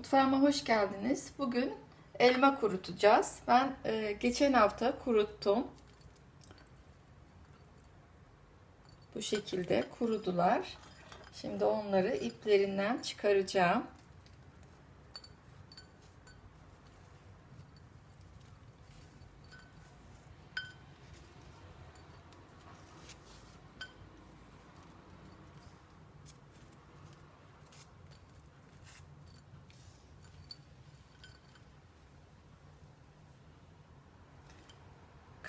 Mutfağıma hoş geldiniz. Bugün elma kurutacağız. Ben e, geçen hafta kuruttum. Bu şekilde kurudular. Şimdi onları iplerinden çıkaracağım.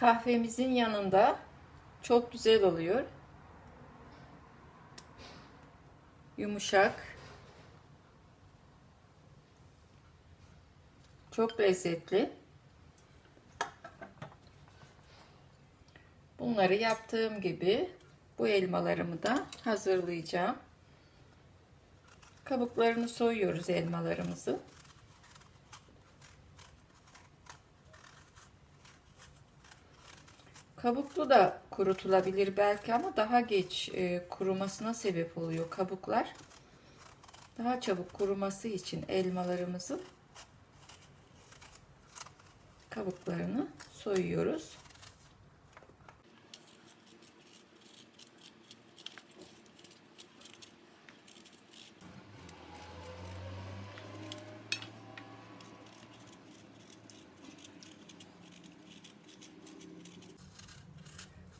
Kahvemizin yanında çok güzel oluyor. Yumuşak. Çok lezzetli. Bunları yaptığım gibi bu elmalarımı da hazırlayacağım. Kabuklarını soyuyoruz elmalarımızı. Kabuklu da kurutulabilir belki ama daha geç e, kurumasına sebep oluyor kabuklar. Daha çabuk kuruması için elmalarımızın kabuklarını soyuyoruz.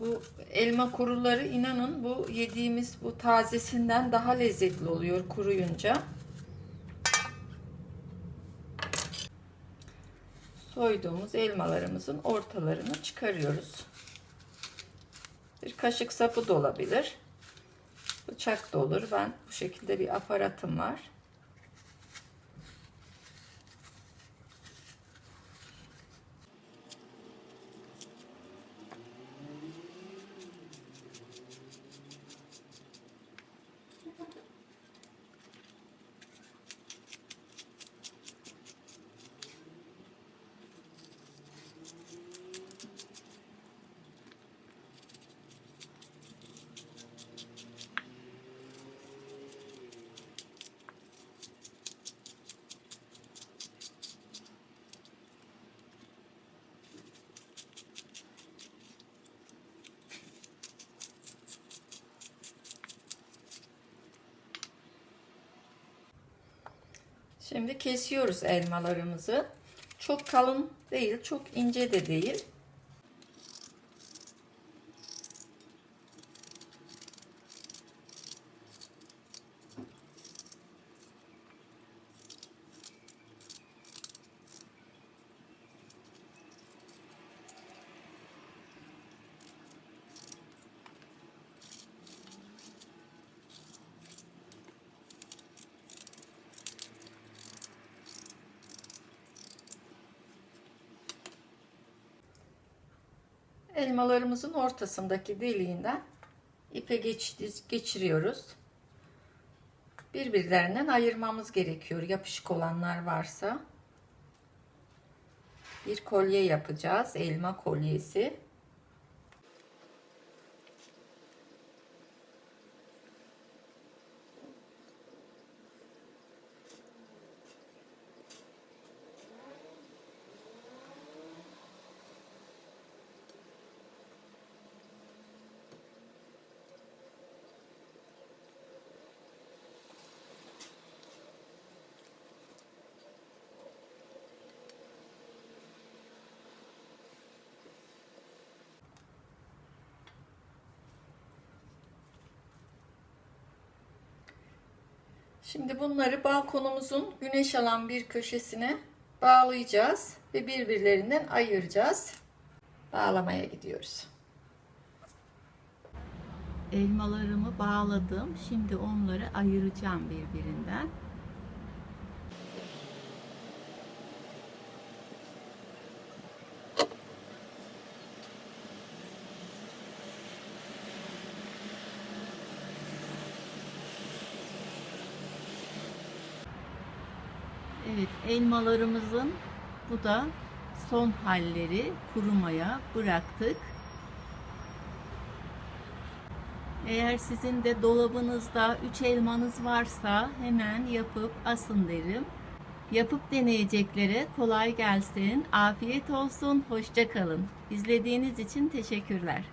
Bu elma kuruları inanın bu yediğimiz bu tazesinden daha lezzetli oluyor kuruyunca. Soyduğumuz elmalarımızın ortalarını çıkarıyoruz. Bir kaşık sapı da olabilir. Bıçak da olur. Ben bu şekilde bir aparatım var. Şimdi kesiyoruz elmalarımızı. Çok kalın değil, çok ince de değil. Elmalarımızın ortasındaki deliğinden ipe geç, geçiriyoruz. Birbirlerinden ayırmamız gerekiyor. Yapışık olanlar varsa. Bir kolye yapacağız. Elma kolyesi. Şimdi bunları balkonumuzun güneş alan bir köşesine bağlayacağız ve birbirlerinden ayıracağız. Bağlamaya gidiyoruz. Elmalarımı bağladım. Şimdi onları ayıracağım birbirinden. Evet, elmalarımızın bu da son halleri kurumaya bıraktık. Eğer sizin de dolabınızda 3 elmanız varsa hemen yapıp asın derim. Yapıp deneyeceklere kolay gelsin, afiyet olsun, hoşça kalın. İzlediğiniz için teşekkürler.